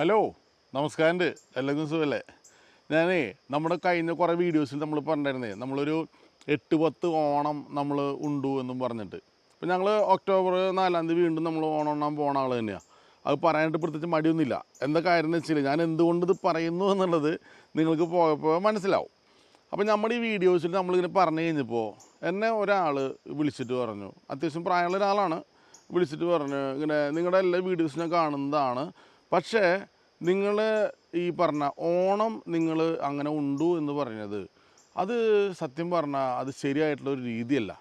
Hello നമസ്കാരം എല്ലാവർക്കും സുഖമല്ലേ? ഞാനേ നമ്മുടെ കഴിഞ്ഞ കുറേ വീഡിയോസിൽ നമ്മൾ പറഞ്ഞിരുന്നേ നമ്മളൊരു എട്ട് പത്ത് ഓണം നമ്മൾ ഉണ്ടു എന്നും പറഞ്ഞിട്ട്. ഇപ്പം ഞങ്ങൾ ഒക്ടോബർ നാലാം തീയതി വീണ്ടും നമ്മൾ ഓണം ഉണ്ണാൻ പോണ ആൾ തന്നെയാണ് അത് പറയാനായിട്ട് പ്രത്യേകിച്ച് മടിയൊന്നുമില്ല. എന്താ കാര്യം എന്ന് വെച്ചാൽ ഞാൻ എന്തുകൊണ്ട് ഇത് പറയുന്നു എന്നുള്ളത് നിങ്ങൾക്ക് പോയപ്പോൾ മനസ്സിലാവും. അപ്പോൾ നമ്മുടെ ഈ വീഡിയോസിൽ നമ്മളിങ്ങനെ പറഞ്ഞു കഴിഞ്ഞപ്പോൾ എന്നെ ഒരാൾ വിളിച്ചിട്ട് പറഞ്ഞു. അത്യാവശ്യം പ്രായമുള്ള ഒരാളാണ്. വിളിച്ചിട്ട് പറഞ്ഞു ഇങ്ങനെ നിങ്ങളുടെ എല്ലാ വീഡിയോസിനെ ഞാൻ കാണുന്നതാണ്. പക്ഷേ നിങ്ങൾ ഈ പറഞ്ഞ ഓണം നിങ്ങൾ അങ്ങനെ ഉണ്ടു എന്ന് പറഞ്ഞത് അത് സത്യം പറഞ്ഞാൽ അത് ശരിയായിട്ടുള്ള ഒരു രീതിയല്ല.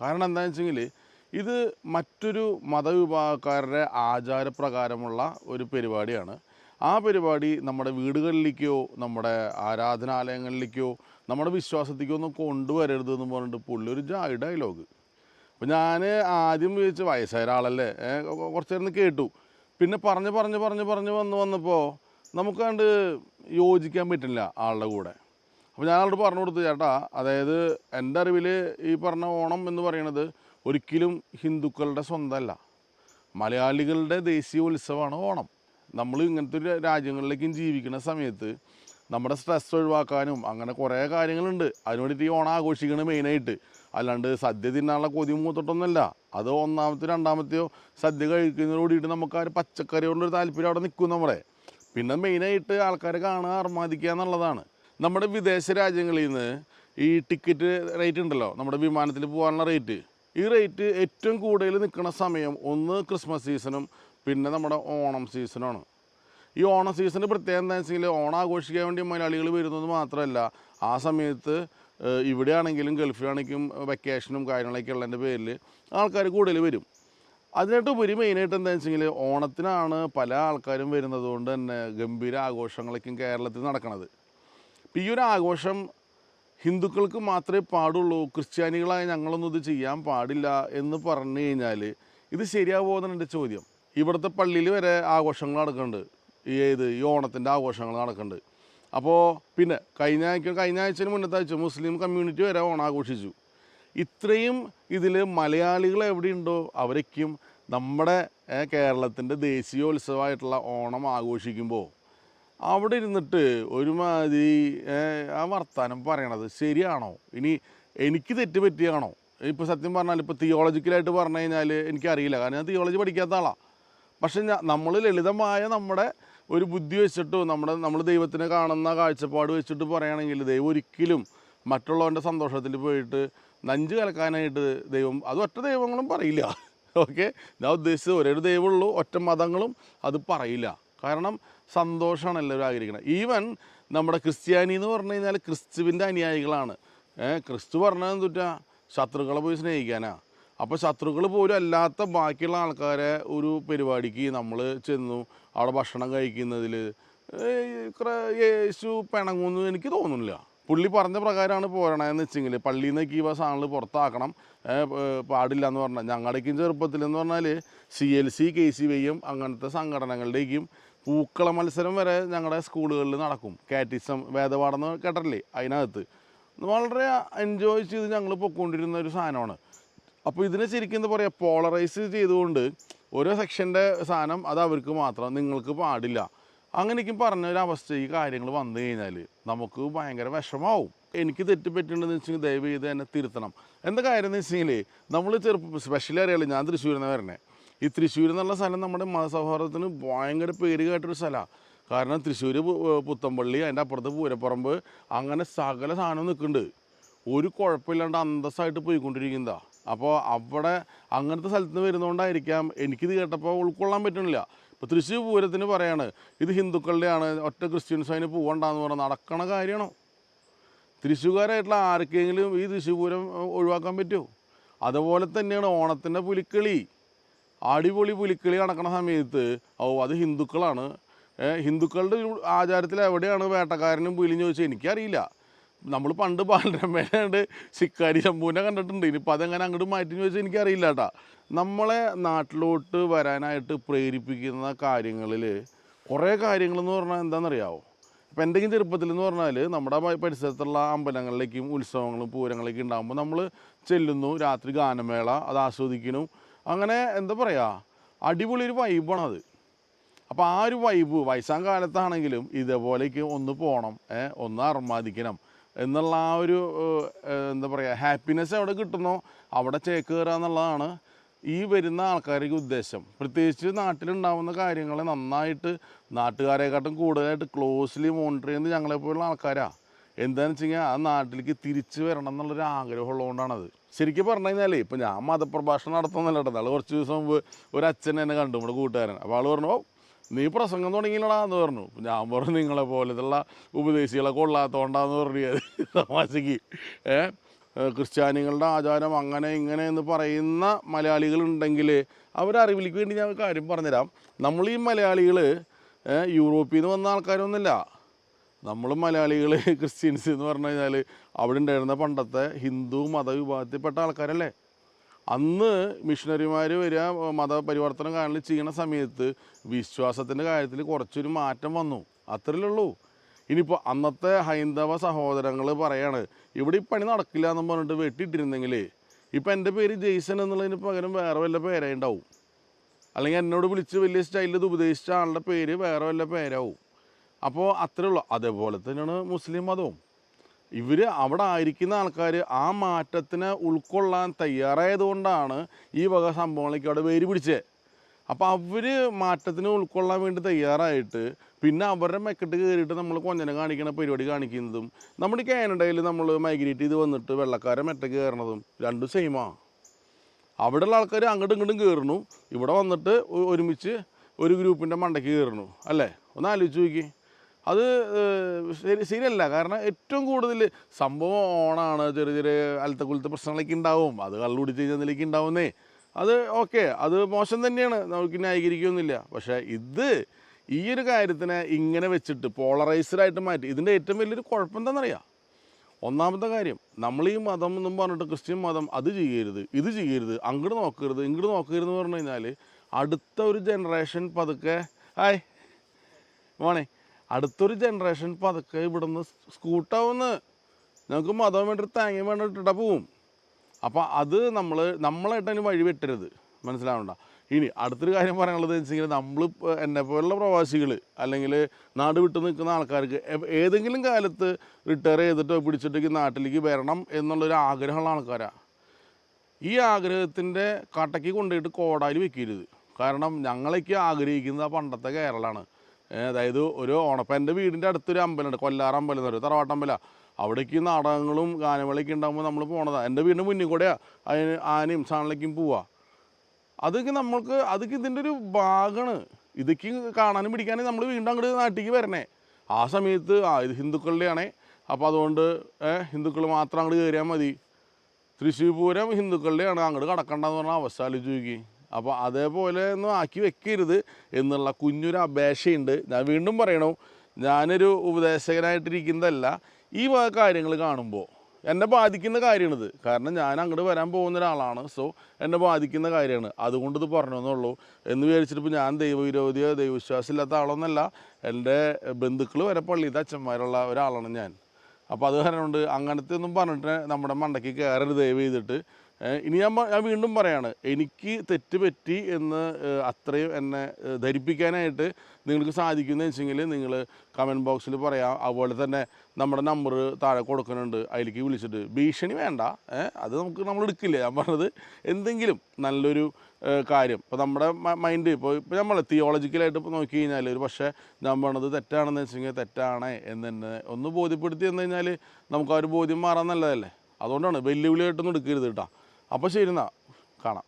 കാരണം എന്താണെന്ന് വെച്ചെങ്കിൽ ഇത് മറ്റൊരു മതവിഭാഗക്കാരുടെ ആചാരപ്രകാരമുള്ള ഒരു പരിപാടിയാണ്. ആ പരിപാടി നമ്മുടെ വീടുകളിലേക്കോ നമ്മുടെ ആരാധനാലയങ്ങളിലേക്കോ നമ്മുടെ വിശ്വാസത്തേക്കോ ഒന്നും കൊണ്ടുവരരുത് എന്ന് പറഞ്ഞിട്ട് പുള്ളി ഒരു ജായി ഡയലോഗ് അപ്പോൾ ഞാൻ ആദ്യം വിചാരിച്ചു വയസ്സായ ഒരാളല്ലേ കുറച്ച് നേരം കേട്ടു. പിന്നെ പറഞ്ഞ് പറഞ്ഞ് പറഞ്ഞ് പറഞ്ഞ് വന്ന് വന്നപ്പോൾ നമുക്ക് കണ്ട് യോജിക്കാൻ പറ്റില്ല ആളുടെ കൂടെ. അപ്പോൾ ഞാൻ ആളോട് പറഞ്ഞു കൊടുത്തു ചേട്ടാ അതായത് എന്റെ അറിവിൽ ഈ പറഞ്ഞ ഓണം എന്ന് പറയുന്നത് ഒരിക്കലും ഹിന്ദുക്കളുടെ സ്വന്തമല്ല മലയാളികളുടെ ദേശീയ ഉത്സവമാണ് ഓണം. നമ്മൾ ഇങ്ങനത്തെ ഒരു രാജ്യങ്ങളിലേക്കും ജീവിക്കുന്ന സമയത്ത് നമ്മുടെ സ്ട്രെസ് ഒഴിവാക്കാനും അങ്ങനെ കുറേ കാര്യങ്ങളുണ്ട്. അതിനു വേണ്ടിയിട്ട് ഈ ഓണം ആഘോഷിക്കണം മെയിനായിട്ട്. അല്ലാണ്ട് സദ്യ തിന്നാനുള്ള കൊതി മൂത്തിട്ടൊന്നുമല്ല. അത് ഒന്നാമത്തെ രണ്ടാമത്തെയോ സദ്യ കഴിക്കുന്നതോട് കൂടിയിട്ട് നമുക്ക് ആ ഒരു പച്ചക്കറി കൊണ്ടൊരു താല്പര്യം അവിടെ നിൽക്കും നമ്മുടെ പിന്നെ മെയിനായിട്ട് ആൾക്കാരെ കാണുക അർമാദിക്കുക എന്നുള്ളതാണ്. നമ്മുടെ വിദേശ രാജ്യങ്ങളിൽ നിന്ന് ഈ ടിക്കറ്റ് റേറ്റ് ഉണ്ടല്ലോ നമ്മുടെ വിമാനത്തിൽ പോകാനുള്ള റേറ്റ്. ഈ റേറ്റ് ഏറ്റവും കൂടുതൽ നിൽക്കുന്ന സമയം ഒന്ന് ക്രിസ്മസ് സീസണും പിന്നെ നമ്മുടെ ഓണം സീസണുമാണ് ഈ ഓണം സീസണിൽ പ്രത്യേകം എന്താണെന്ന് വെച്ചാൽ ഓണം ആഘോഷിക്കാൻ വേണ്ടി മലയാളികൾ വരുന്നത് മാത്രമല്ല ആ സമയത്ത് ഇവിടെയാണെങ്കിലും ഗൾഫിലാണെങ്കിലും വെക്കേഷനും കാര്യങ്ങളൊക്കെ ഉള്ളതിന്റെ പേരിൽ ആൾക്കാർ കൂടുതൽ വരും. അതിനായിട്ട് ഉപരി മെയിനായിട്ട് എന്താ വെച്ചെങ്കിൽ ഓണത്തിനാണ് പല ആൾക്കാരും വരുന്നത് കൊണ്ട് തന്നെ ഗംഭീര ആഘോഷങ്ങളൊക്കെയും കേരളത്തിൽ നടക്കണത്. ഇപ്പം ഈ ഒരു ആഘോഷം ഹിന്ദുക്കൾക്ക് മാത്രമേ പാടുള്ളൂ ക്രിസ്ത്യാനികളായ ഞങ്ങളൊന്നും ഇത് ചെയ്യാൻ പാടില്ല എന്ന് പറഞ്ഞു കഴിഞ്ഞാൽ ഇത് ശരിയാവുമോ എന്റെ ചോദ്യം. ഇവിടുത്തെ പള്ളിയിൽ വരെ ആഘോഷങ്ങൾ നടക്കുന്നുണ്ട്. ഈ ഏത്? ഈ ഓണത്തിന്റെ ആഘോഷങ്ങൾ നടക്കുന്നുണ്ട്. അപ്പോൾ പിന്നെ കഴിഞ്ഞ ആഴ്ച കഴിഞ്ഞ ആഴ്ചയിൽ മുന്നത്തെ ആഴ്ച മുസ്ലിം കമ്മ്യൂണിറ്റി വരെ ഓണാഘോഷിച്ചു. ഇത്രയും ഇതിൽ മലയാളികൾ എവിടെയുണ്ടോ അവരൊക്കെയും നമ്മുടെ കേരളത്തിന്റെ ദേശീയോത്സവമായിട്ടുള്ള ഓണം ആഘോഷിക്കുമ്പോൾ അവിടെ ഇരുന്നിട്ട് ഒരുമാതിരി ആ വർത്തമാനം പറയണത് ശരിയാണോ? ഇനി എനിക്ക് തെറ്റ് പറ്റിയാണോ? ഇപ്പോൾ സത്യം പറഞ്ഞാൽ ഇപ്പോൾ തിയോളജിക്കലായിട്ട് പറഞ്ഞു കഴിഞ്ഞാൽ എനിക്കറിയില്ല. കാരണം ഞാൻ തിയോളജി പഠിക്കാത്ത ആളാണ് പക്ഷെ നമ്മൾ ലളിതമായ നമ്മുടെ ഒരു ബുദ്ധി വെച്ചിട്ടോ നമ്മുടെ നമ്മൾ ദൈവത്തിനെ കാണുന്ന കാഴ്ചപ്പാട് വെച്ചിട്ട് പറയുകയാണെങ്കിൽ ദൈവം ഒരിക്കലും മറ്റുള്ളവന്റെ സന്തോഷത്തിൽ പോയിട്ട് നഞ്ച് കലക്കാനായിട്ട് ദൈവം അത് ഒറ്റ ദൈവങ്ങളും പറയില്ല. ഓക്കെ ഞാൻ ഉദ്ദേശിച്ചത് ഒരേ ഒരു ദൈവമുള്ളൂ ഒറ്റ മതങ്ങളും അത് പറയില്ല. കാരണം സന്തോഷമാണ് എല്ലാവരും ആഗ്രഹിക്കുന്നത്. ഈവൻ നമ്മുടെ ക്രിസ്ത്യാനി എന്ന് പറഞ്ഞു കഴിഞ്ഞാൽ ക്രിസ്തുവിന്റെ അനുയായികളാണ്. ക്രിസ്തു പറഞ്ഞത് എന്തുറ്റാ ശത്രുക്കളെ പോയി സ്നേഹിക്കാനാ. അപ്പോൾ ശത്രുക്കൾ പോലും അല്ലാത്ത ബാക്കിയുള്ള ആൾക്കാരെ ഒരു പരിപാടിക്ക് നമ്മൾ ചെന്നു അവിടെ ഭക്ഷണം കഴിക്കുന്നതിൽ യേശു പിണങ്ങുമെന്ന് എനിക്ക് തോന്നുന്നില്ല. പുള്ളി പറഞ്ഞ പ്രകാരമാണ് പോരണതെന്ന് വെച്ചെങ്കിൽ പള്ളിയിൽ നിന്നൊക്കെ ഈ സാധനങ്ങൾ പുറത്താക്കണം. പാടില്ല എന്ന് പറഞ്ഞാൽ ഞങ്ങളുടെയൊക്കെയും ചെറുപ്പത്തിൽ എന്ന് പറഞ്ഞാൽ C L C K C വൈയും അങ്ങനത്തെ സംഘടനകളുടെയൊക്കെയും പൂക്കള മത്സരം വരെ ഞങ്ങളുടെ സ്കൂളുകളിൽ നടക്കും. കാറ്റിസം വേദപാഠം എന്ന് കേട്ടല്ലേ അതിനകത്ത് വളരെ എൻജോയ് ചെയ്ത് ഞങ്ങൾ പൊയ്ക്കൊണ്ടിരുന്ന ഒരു സാധനമാണ് അപ്പോൾ ഇതിനെ ശരിക്കും എന്താ പറയുക പോളറൈസ് ചെയ്തുകൊണ്ട് ഓരോ സെക്ഷന്റെ സാധനം അത് അവർക്ക് മാത്രം നിങ്ങൾക്ക് പാടില്ല. അങ്ങനെയൊക്കെ പറഞ്ഞ ഒരു അവസ്ഥ ഈ കാര്യങ്ങൾ വന്നു കഴിഞ്ഞാൽ നമുക്ക് ഭയങ്കര വിഷമാവും. എനിക്ക് തെറ്റ് വെച്ചാൽ ദയവ് ചെയ്ത് എന്നെ തിരുത്തണം. എന്താ കാര്യം എന്ന് വെച്ചെങ്കിൽ നമ്മൾ ചെറുപ്പം സ്പെഷ്യലി അറിയാലോ ഞാൻ തൃശ്ശൂരിൽ വരണേ. ഈ തൃശ്ശൂർ എന്നുള്ള സ്ഥലം നമ്മുടെ മതസൗഹാർദ്ദത്തിന് ഭയങ്കര പേര് കേട്ടൊരു സ്ഥലമാണ് കാരണം തൃശ്ശൂർ പുത്തമ്പള്ളി അതിന്റെ അപ്പുറത്ത് പൂരപ്പറമ്പ് അങ്ങനെ സകല സാധനം നിൽക്കുന്നുണ്ട് ഒരു കുഴപ്പമില്ലാണ്ട് അന്തസ്സായിട്ട് പോയിക്കൊണ്ടിരിക്കുന്നതാ. അപ്പോൾ അവിടെ അങ്ങനത്തെ സ്ഥലത്ത് നിന്ന് വരുന്നതുകൊണ്ടായിരിക്കാം എനിക്കിത് കേട്ടപ്പോൾ ഉൾക്കൊള്ളാൻ പറ്റുന്നില്ല ഇപ്പോൾ തൃശ്ശൂർ പൂരത്തിന് പറയാണ് ഇത് ഹിന്ദുക്കളുടെയാണ് ഒറ്റ ക്രിസ്ത്യൻസ് അതിന് പോകണ്ടെന്ന് പറഞ്ഞാൽ നടക്കണ കാര്യമാണോ? തൃശ്ശൂക്കാരായിട്ടുള്ള ആർക്കെങ്കിലും ഈ തൃശ്ശൂർ പൂരം ഒഴിവാക്കാൻ പറ്റുമോ അതുപോലെ തന്നെയാണ് ഓണത്തിന്റെ പുലിക്കളി. അടിപൊളി പുലിക്കളി നടക്കുന്ന സമയത്ത് ഓ അത് ഹിന്ദുക്കളാണ്. ഹിന്ദുക്കളുടെ ആചാരത്തിൽ എവിടെയാണ് വേട്ടക്കാരനും പുലിഞ്ഞ് ചോദിച്ചാൽ എനിക്കറിയില്ല. നമ്മൾ പണ്ട് ബാലരമേനുണ്ട് ശിക്കാരി ശംഭുവിനെ കണ്ടിട്ടുണ്ട്. ഇനിയിപ്പോൾ അതെങ്ങനെ അങ്ങോട്ട് മാറ്റി ചോദിച്ചാൽ എനിക്കറിയില്ല കേട്ടാ നമ്മളെ നാട്ടിലോട്ട് വരാനായിട്ട് പ്രേരിപ്പിക്കുന്ന കാര്യങ്ങളിൽ കുറേ കാര്യങ്ങളെന്ന് പറഞ്ഞാൽ എന്താണെന്നറിയാവോ ഇപ്പം എന്തെങ്കിലും ചെറുപ്പത്തിൽ എന്ന് പറഞ്ഞാൽ നമ്മുടെ പരിസരത്തുള്ള അമ്പലങ്ങളിലേക്കും ഉത്സവങ്ങളും പൂരങ്ങളിലേക്കും ഉണ്ടാകുമ്പോൾ നമ്മൾ ചെല്ലുന്നു രാത്രി ഗാനമേള അത് ആസ്വദിക്കുന്നു. അങ്ങനെ എന്താ പറയുക അടിപൊളി ഒരു വൈബാണ് അത്. അപ്പോൾ ആ ഒരു വൈബ് വയസ്സാം കാലത്താണെങ്കിലും ഇതേപോലേക്ക് ഒന്ന് പോകണം ഒന്ന് അർമാദിക്കണം. എന്നുള്ള ആ ഒരു എന്താ പറയുക ഹാപ്പിനെസ് എവിടെ കിട്ടുന്നോ അവിടെ ചേക്ക് കയറുക എന്നുള്ളതാണ് ഈ വരുന്ന ആൾക്കാരുടെ ഉദ്ദേശം. പ്രത്യേകിച്ച് നാട്ടിലുണ്ടാവുന്ന കാര്യങ്ങളെ നന്നായിട്ട് നാട്ടുകാരെക്കാട്ടും കൂടുതലായിട്ട് ക്ലോസ്ലി മോണിറ്റർ ചെയ്യുന്നത് ഞങ്ങളെപ്പോലുള്ള ആൾക്കാരാണ് എന്താണെന്ന് വെച്ച് കഴിഞ്ഞാൽ ആ നാട്ടിലേക്ക് തിരിച്ചു വരണം എന്നുള്ളൊരു ആഗ്രഹമുള്ളതുകൊണ്ടാണത് ശരിക്കും പറഞ്ഞു കഴിഞ്ഞാൽ ഇപ്പം ഞാൻ മതപ്രഭാഷണം നടത്തുന്നില്ല കേട്ടോ. നാളെ കുറച്ച് ദിവസം മുമ്പ് ഒരു അച്ഛൻ എന്നെ കണ്ടു നമ്മുടെ കൂട്ടുകാരൻ. അപ്പോൾ ആൾ പറഞ്ഞു "ഓ, നീ പ്രസംഗം തുടങ്ങിയില്ലടാ എന്ന് പറഞ്ഞു. ഞാൻ പറഞ്ഞു നിങ്ങളെ പോലത്തുള്ള ഉപദേശികളെ കൊള്ളാത്തോണ്ടാന്ന് പറഞ്ഞു. തമാശക്ക്. ഏ, ക്രിസ്ത്യാനികളുടെ ആചാരം അങ്ങനെ ഇങ്ങനെ എന്ന് പറയുന്ന മലയാളികളുണ്ടെങ്കിൽ അവരറിവിലേക്ക് വേണ്ടി ഞാൻ കാര്യം പറഞ്ഞുതരാം. നമ്മൾ ഈ മലയാളികൾ യൂറോപ്പിൽ നിന്ന് വന്ന ആൾക്കാരൊന്നുമില്ല. നമ്മൾ മലയാളികൾ ക്രിസ്ത്യൻസ് എന്ന് പറഞ്ഞു കഴിഞ്ഞാൽ അവിടെ ഉണ്ടായിരുന്ന പണ്ടത്തെ ഹിന്ദു മതവിഭാഗത്തിൽപ്പെട്ട ആൾക്കാരല്ലേ? അന്ന് മിഷണറിമാർ വരിക മതപരിവർത്തനം കാണൽ ചെയ്യുന്ന സമയത്ത് വിശ്വാസത്തിന്റെ കാര്യത്തിൽ കുറച്ചൊരു മാറ്റം വന്നു. അത്രയല്ലേ ഉള്ളൂ ഇനിയിപ്പോൾ അന്നത്തെ ഹൈന്ദവ സഹോദരങ്ങൾ പറയാണ് ഇവിടെ ഈ പണി നടക്കില്ല എന്ന് പറഞ്ഞിട്ട് വെട്ടിയിട്ടിരുന്നെങ്കിൽ ഇപ്പം എന്റെ പേര് ജെയ്സൺ എന്നുള്ളതിന് പകരം വേറെ വല്ല പേരേ ഉണ്ടാവും. അല്ലെങ്കിൽ എന്നോട് വിളിച്ച് വലിയ സ്റ്റൈലിൽ ഇത് ഉപദേശിച്ച ആളുടെ പേര് വേറെ വല്ല പേരാവും. അപ്പോൾ അത്രേ ഉള്ളൂ അതേപോലെ തന്നെയാണ് മുസ്ലിം മതവും. ഇവർ അവിടെ ആയിരിക്കുന്ന ആൾക്കാർ ആ മാറ്റത്തിനെ ഉൾക്കൊള്ളാൻ തയ്യാറായതുകൊണ്ടാണ് ഈ വക സംഭവങ്ങളൊക്കെ അവിടെ വേര് പിടിച്ചത് അപ്പോൾ അവർ മാറ്റത്തിന് ഉൾക്കൊള്ളാൻ വേണ്ടി തയ്യാറായിട്ട് പിന്നെ അവരുടെ മെക്കെട്ട് കയറിയിട്ട് നമ്മൾ കൊഞ്ഞനെ കാണിക്കുന്ന പരിപാടി കാണിക്കുന്നതും നമ്മുടെ കാനഡയിൽ നമ്മൾ മൈഗ്രേറ്റ് ചെയ്ത് വന്നിട്ട് വെള്ളക്കാരെ മെറ്റക്ക് കയറണതും രണ്ടും സെയിമാണ് അവിടെയുള്ള ആൾക്കാർ അങ്ങോട്ടും ഇങ്ങോട്ടും കയറുന്നു. ഇവിടെ വന്നിട്ട് ഒരുമിച്ച് ഒരു ഗ്രൂപ്പിന്റെ മണ്ടയ്ക്ക് കയറുന്നു. അല്ലേ? ഒന്ന് ആലോചിച്ച് നോക്കി. അത് ശരി ശരിയല്ല. കാരണം ഏറ്റവും കൂടുതൽ സംഭവം ഓണാണ്. ചെറിയ ചെറിയ അലത്തക്കുലത്തെ പ്രശ്നങ്ങളൊക്കെ ഉണ്ടാവും. അത് കള്ളുപിടിച്ച് കഴിഞ്ഞതിലേക്ക് ഉണ്ടാവുന്നേ. അത് ഓക്കെ. അത് മോശം തന്നെയാണ്. നമുക്ക് ന്യായീകരിക്കുകയൊന്നുമില്ല പക്ഷേ ഇത് ഈ ഒരു കാര്യത്തിനെ ഇങ്ങനെ വെച്ചിട്ട് പോളറൈസ്ഡായിട്ട് മാറ്റി ഇതിന്റെ ഏറ്റവും വലിയൊരു കുഴപ്പം എന്താണെന്നറിയാം? ഒന്നാമത്തെ കാര്യം നമ്മൾ ഈ മതം എന്നും പറഞ്ഞിട്ട് ക്രിസ്ത്യൻ മതം അത് ചെയ്യരുത് ഇത് ചെയ്യരുത് അങ്ങോട്ട് നോക്കരുത് ഇങ്ങോട്ട് നോക്കരുത് എന്ന് പറഞ്ഞു കഴിഞ്ഞാൽ അടുത്ത ഒരു ജനറേഷൻ പതുക്കെ ഹായ് മോണേ അടുത്തൊരു ജനറേഷൻ പതുക്കെ ഇവിടുന്ന് സ്കൂട്ടാവുന്ന് ഞങ്ങൾക്ക് മതം വേണ്ടിയിട്ട് തേങ്ങ ഇട്ടിട്ടാ പോവും. അപ്പോൾ അത് നമ്മൾ നമ്മളായിട്ട് അതിന് വഴി വെട്ടരുത്. മനസ്സിലാവണ്ട? ഇനി അടുത്തൊരു കാര്യം പറയാനുള്ളത് വെച്ചെങ്കിൽ നമ്മൾ എന്നെ പോലുള്ള പ്രവാസികൾ അല്ലെങ്കിൽ നാട് വിട്ട് നിൽക്കുന്ന ആൾക്കാർക്ക് ഏതെങ്കിലും കാലത്ത് റിട്ടയർ ചെയ്തിട്ടോ പിടിച്ചിട്ടേക്ക് നാട്ടിലേക്ക് വരണം എന്നുള്ളൊരു ആഗ്രഹമുള്ള ആൾക്കാരാണ് ഈ ആഗ്രഹത്തിന്റെ കട്ടയ്ക്ക് കൊണ്ടുപോയിട്ട് കോടാലി വെക്കരുത്. കാരണം ഞങ്ങളൊക്കെ ആഗ്രഹിക്കുന്നത് പണ്ടത്തെ കേരളമാണ് അതായത് ഒരു ഓണപ്പം എന്റെ വീടിന്റെ അടുത്തൊരു അമ്പലമുണ്ട്. കൊല്ലാറ അമ്പലം എന്ന് പറയും. തറവാട്ടമ്പല അവിടേക്ക് നാടകങ്ങളും ഗാനമേളയൊക്കെ ഉണ്ടാകുമ്പോൾ നമ്മൾ പോണതാണ് എന്റെ വീടിന്റെ മുന്നിൽ കൂടെയാണ് അതിന് ആനയും സാണിലേക്കും പോവാ. അതൊക്കെ നമ്മൾക്ക് അതൊക്കെ ഇതിന്റെ ഒരു ഭാഗമാണ് ഇതൊക്കെ കാണാനും പിടിക്കാനും നമ്മൾ വീണ്ടും അങ്ങോട്ട് നാട്ടിലേക്ക് വരണേ. ആ സമയത്ത് ആ ഇത് ഹിന്ദുക്കളുടെയാണേ. അപ്പോൾ അതുകൊണ്ട് ഹിന്ദുക്കൾ മാത്രം അങ്ങോട്ട് കയറിയാൽ മതി. തൃശ്ശൂർ പൂരം ഹിന്ദുക്കളുടെയാണ്. അങ്ങോട്ട് കടക്കണ്ടെന്ന് പറഞ്ഞ അവസ്ഥ ആലോചിച്ച് നോക്കി അപ്പോൾ അതേപോലെ ഒന്നും ആക്കി വെക്കരുത് എന്നുള്ള കുഞ്ഞൊരു അപേക്ഷയുണ്ട്. ഞാൻ വീണ്ടും പറയണു ഞാനൊരു ഉപദേശകനായിട്ടിരിക്കുന്നതല്ല ഈ വക കാര്യങ്ങൾ കാണുമ്പോൾ എന്നെ ബാധിക്കുന്ന കാര്യമാണിത്. കാരണം ഞാൻ അങ്ങോട്ട് വരാൻ പോകുന്ന ഒരാളാണ് സോ എന്നെ ബാധിക്കുന്ന കാര്യമാണ്. അതുകൊണ്ട് ഇത് എന്ന് വിചാരിച്ചിട്ട് ഇപ്പോൾ ഞാൻ ദൈവവിരോധിയോ ദൈവവിശ്വാസം ഇല്ലാത്ത ആളൊന്നല്ല എന്റെ ബന്ധുക്കൾ വരെ പള്ളിയിലത്തെ അച്ഛന്മാരുള്ള ഒരാളാണ് ഞാൻ. അപ്പോൾ അത് കാരണം കൊണ്ട് അങ്ങനത്തെ ഒന്നും പറഞ്ഞിട്ട് നമ്മുടെ മണ്ടയ്ക്ക് കയറരുത് ദയവ് ചെയ്തിട്ട്. ഇനി ഞാൻ ഞാൻ വീണ്ടും പറയാണ് എനിക്ക് തെറ്റ് പറ്റി എന്ന് അത്രയും എന്നെ ധരിപ്പിക്കാനായിട്ട് നിങ്ങൾക്ക് സാധിക്കുന്നതെന്ന് വെച്ചെങ്കിൽ നിങ്ങൾ കമന്റ് ബോക്സിൽ പറയാം അതുപോലെ തന്നെ നമ്മുടെ നമ്പർ താഴെ കൊടുക്കുന്നുണ്ട് അതിലേക്ക് വിളിച്ചിട്ട്. ഭീഷണി വേണ്ട അത് നമുക്ക് നമ്മൾ എടുക്കില്ല. ഞാൻ പറഞ്ഞത് എന്തെങ്കിലും നല്ലൊരു കാര്യം. ഇപ്പോൾ നമ്മുടെ മൈൻഡ് ഇപ്പോൾ ഇപ്പോൾ നമ്മൾ തിയോളജിക്കലായിട്ട് ഇപ്പോൾ നോക്കി കഴിഞ്ഞാൽ ഒരു പക്ഷേ ഞാൻ പറഞ്ഞത് തെറ്റാണെന്ന് വെച്ചെങ്കിൽ തെറ്റാണേ എന്ന് തന്നെ ഒന്ന് ബോധ്യപ്പെടുത്തി എന്ന് കഴിഞ്ഞാൽ നമുക്ക് ആ ഒരു ബോധ്യം മാറാൻ നല്ലതല്ലേ? അതുകൊണ്ടാണ് വെല്ലുവിളിയായിട്ടൊന്നും എടുക്കരുത് കേട്ടോ. അപ്പോൾ ശരി എന്നാൽ കാണാം.